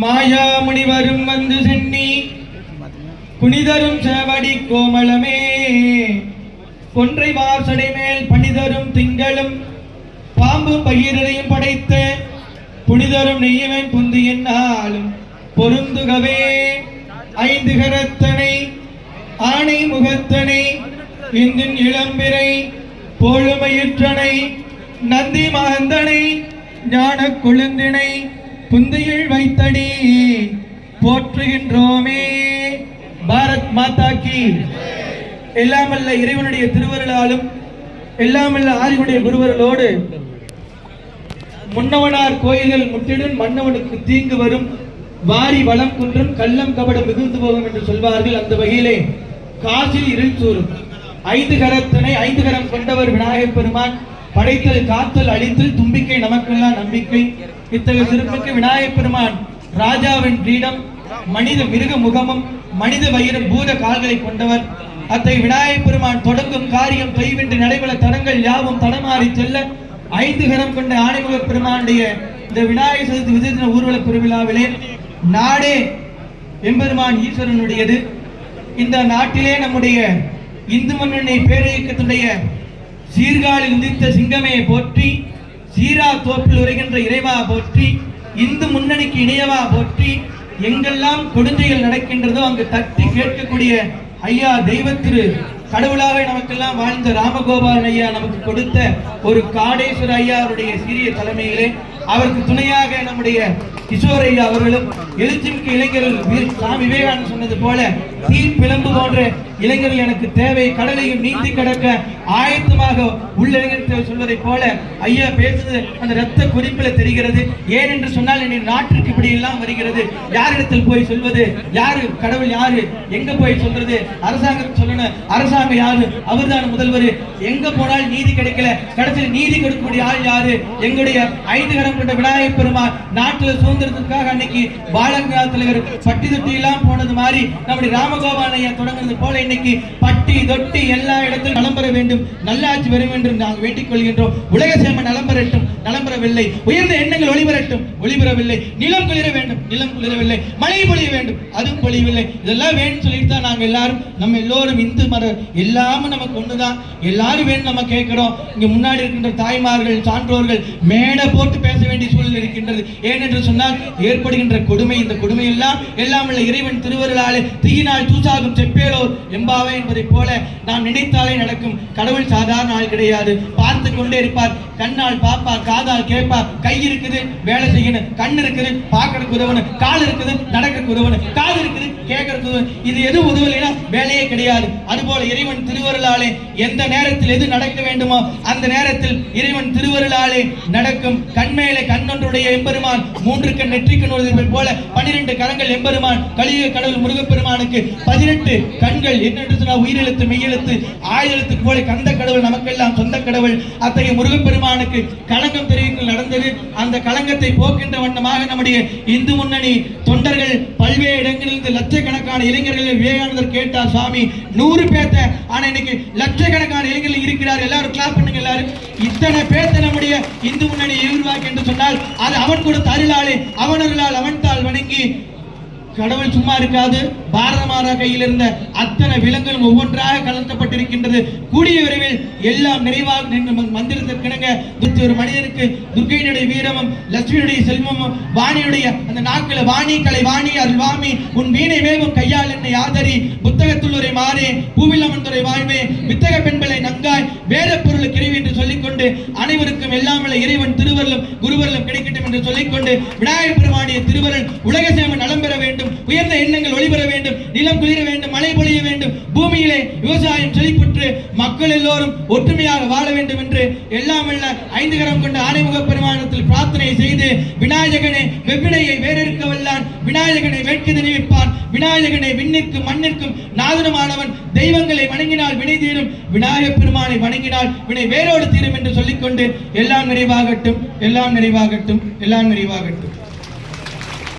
மாயாமுனி வரும் வந்து சென்னி. புனிதரும் சேவடி கோமளமே. கொன்றை வாசடை மேல் பணிதரும் திங்களும். பாம்பு பயிரையும் படைத்த புனிதரும் நெய்யவன் புந்து என்னாலும். பொருந்துகவே. ஐந்து கரத்தனை ஆணை முகத்தனை இந்தின் இளம்பிரை போழுமையுற்றனை நந்தி மகந்தனை ஞான கொழுந்தினை புந்தியில் வைத்தடி போற்றுகின்றோமே. பாரத் மாதா கி. எல்லாமல்ல இறைவனுடைய திருவருளாலும் எல்லாமல்ல ஆரியனுடைய குருவர்களோடு முன்னவனார் கோயில்கள் முற்றிடும் மன்னவனுக்கு தீங்கு வரும். வாரி வளம் குன்றும் கள்ளம் கபடம் மிகுந்து போகும் என்று சொல்வார்கள் அந்த வகையிலே. காசில் இருள் ஐந்து கரத்தினை ஐந்து கரம் கொண்டவர் விநாயகப் பெருமான். படைத்தல் காத்தல் அழித்தல் தும்பிக்கை நமக்கெல்லாம் நம்பிக்கை. இத்தகைய சிறப்புக்கு விநாயகப் பெருமான் ராஜாவின் கிரீடம் மனித மிருக முகமும் மனித வயிறும் பூத கால்களை கொண்டவர். அத்தகைய விநாயகப் பெருமான் தொடங்கும் காரியம் கைவிட்டு நடைபெற தடங்கள் யாவும் தடமாறி செல்ல ஐந்து கரம் கொண்ட ஆணைமுக பெருமானுடைய இந்த விநாயகர் சதுர்த்தி விஜயதின ஊர்வல பெருவிழாவிலே நாடே எம்பெருமான் ஈஸ்வரனுடையது. இந்த நாட்டிலே நம்முடைய இந்து மன்னனை பேரியக்கத்துடைய சீர்காழி உதித்த சிங்கமே போற்றி சீரா தோப்பில் உரைகின்ற இறைவா போற்றி இந்து முன்னணிக்கு இணையவா போற்றி எங்கெல்லாம் கொடுஞ்சைகள் நடக்கின்றதோ அங்கு தட்டி கேட்கக்கூடிய ஐயா தெய்வத்திரு கடவுளாக நமக்கெல்லாம் வாழ்ந்த ராமகோபாலன் ஐயா நமக்கு கொடுத்த ஒரு காடேஸ்வர ஐயாருடைய சிறிய தலைமையிலே அவருக்கு துணையாக நம்முடைய கிஷோர் ஐயா அவர்களும் எழுச்சிமிக்க இளைஞர்கள் சுவாமி சாமி விவேகானந்தர் சொன்னது போல தீப்பிழம்பு போன்ற இளைஞர்கள் எனக்கு தேவை கடலையும் நீந்தி கடக்க ஆயத்தமாக உள்ள சொல்வதை போல ஐயா பேசுறது அந்த ரத்த குறிப்பில தெரிகிறது. ஏன் என்று சொன்னால் என்னுடைய நாட்டிற்கு இப்படி எல்லாம் வருகிறது. யாரிடத்தில் போய் சொல்வது? யாரு? கடவுள் யாரு? எங்க போய் சொல்றது? அரசாங்கம் சொல்லணும். அரசாங்கம் யாரு? அவர்தான் முதல்வர். எங்க போனால் நீதி கிடைக்கல? கடைசியில் நீதி கொடுக்கக்கூடிய ஆள் யாரு? எங்களுடைய ஐந்து கரம் கொண்ட விநாயகப் பெருமாள் நாட்டுல சுதந்திரத்துக்காக அன்னைக்கு பாலகங்காத தலைவர் பட்டி தொட்டி எல்லாம் போனது மாதிரி நம்முடைய ராமகோபாலையா தொடங்குறது போல இன்னைக்கு பட்டி தொட்டி எல்லா இடத்திலும் நலம் பெற வேண்டும். நல்லாட்சி வர வேண்டும் என்று நாங்கள் வேண்டிக் கொள்கின்றோம் உலக சேம நலம் பெறட்டும் நலம் பெறவில்லை. உயர்ந்த எண்ணங்கள் ஒளிபெறட்டும் ஒளிபெறவில்லை. நிலம் குளிர வேண்டும் நிலம் குளிரவில்லை. மழை பொழிய வேண்டும் அதுவும் பொழியவில்லை. இதெல்லாம் வேணும்னு சொல்லிட்டு தான் நாங்கள் எல்லாரும் நம்ம எல்லோரும் இந்து மத எல்லாமே நமக்கு ஒண்ணுதான். எல்லாரும் வேணும் நம்ம கேட்கிறோம். இங்க முன்னாடி இருக்கின்ற தாய்மார்கள் சான்றோர்கள் மேடை போட்டு பேச வேண்டிய சூழல் இருக்கின்றது. ஏனென்று சொன்னால் ஏற்படுகின்ற கொடுமை இந்த கொடுமை எல்லாம் எல்லாம் உள்ள இறைவன் திருவருளாலே தீயினால் தூசாகும் செப்பேலோ எம்பாவே என்பதை போல நாம் நினைத்தாலே நடக்கும். கடவுள் சாதாரண ஆள் கிடையாது. பார்த்து கொண்டே இருப்பார். கண்ணால் பார்ப்பார் காதால் கேட்பார். கை இருக்குது வேலை செய்யணும். கண் இருக்குது பார்க்கறதுக்கு உதவணும். கால் இருக்குது நடக்கிறதுக்கு உதவணும். காது இருக்குது கேட்கறதுக்கு இது எது உதவலைன்னா வேலையே கிடையாது. அதுபோல இறைவன் திருவருளாலே எந்த நேரத்தில் எது நடக்க வேண்டுமோ அந்த நேரத்தில் இறைவன் திருவருளாலே நடக்கும். கண்மேலே கண்ணொன்றுடைய எம்பெருமான் மூன்று கண் நெற்றிக்கண் ஒருவர் போல பனிரெண்டு கரங்கள் எம்பெருமான் கலியுக கடவுள் முருகப்பெருமானுக்கு பதினெட்டு கண் கண்கள் என்னென்று உயிரெழுத்து மெய்யெழுத்து? ஆயுதத்துக்கு போல கந்த கடவுள் நமக்கெல்லாம் சொந்த கடவுள். அத்தகைய முருகப்பெருமானுக்கு களங்கம் தெரிவிக்கும் நடந்தது. அந்த களங்கத்தை போக்கின்ற வண்ணமாக நம்முடைய இந்து முன்னணி தொண்டர்கள் பல்வேறு இடங்களிலிருந்து லட்சக்கணக்கான இளைஞர்கள் விவேகானந்தர் கேட்டார் சுவாமி நூறு பேர்த்த ஆனா இன்னைக்கு லட்சக்கணக்கான இளைஞர்கள் இருக்கிறார் எல்லாரும் கிளாப் பண்ணுங்க எல்லாரும். இத்தனை பேர்த்த நம்முடைய இந்து முன்னணி உருவாக்கி என்று சொன்னால் அது அவன் கொடுத்த அருளாலே அவன் அருளால் அவன் தாள் வணங்கி கடவுள் சும்மா இருக்காது. பாரத மாதா கையில் இருந்த அத்தனை விலங்குகளும் ஒவ்வொன்றாக கலர்த்தப்பட்டிருக்கின்றது கூடிய விரைவில் எல்லாம் நிறைவாக மந்திரத்திற்கிணங்க ஒரு மனிதனுக்கு துர்கையினுடைய வீரமும் லட்சுமியுடைய செல்வமும் வாணியுடைய அந்த நாட்கள வாணி கலை வாணி அருள் வாமி உன் வீணை மேவும் கையால் என்னை ஆதரி புத்தகத்துள்ளுரை மாறே பூவில் அமர்ந்துரை வாழ்வே வித்தக பெண்களை நங்காய் வேத பொருள் கிரிவி என்று சொல்லிக்கொண்டு அனைவருக்கும் எல்லாம் இறைவன் திருவருளும் குருவருளும் கிடைக்கட்டும் என்று சொல்லிக்கொண்டு விநாயகர் பெருமானிய திருவருள் உலக சேம நலம் பெற வேண்டும். உயர்ந்த எண்ணங்கள் ஒளிபெற வேண்டும் நிலம் குளிர வேண்டும் மழை பொழிய வேண்டும் பூமியிலே விவசாயம் செழிப்புற்று மக்கள் எல்லோரும் ஒற்றுமையாக வாழ வேண்டும் என்று எல்லாம் அல்ல ஐந்து கரம் கொண்ட ஆணைமுக பெருமானத்தில் பிரார்த்தனை செய்து விநாயகனை வெவ்வினையை வேறெடுக்க வல்லான் விநாயகனை வேட்கை தெரிவிப்பான் விநாயகனை விண்ணிற்கும் மண்ணிற்கும் நாதனமானவன் தெய்வங்களை வணங்கினால் வினை தீரும் விநாயகப் பெருமானை வணங்கினால் வினை வேரோடு தீரும் என்று சொல்லிக்கொண்டு எல்லாம் நிறைவாகட்டும் எல்லாம் நிறைவாகட்டும் எல்லாம் நிறைவாகட்டும்.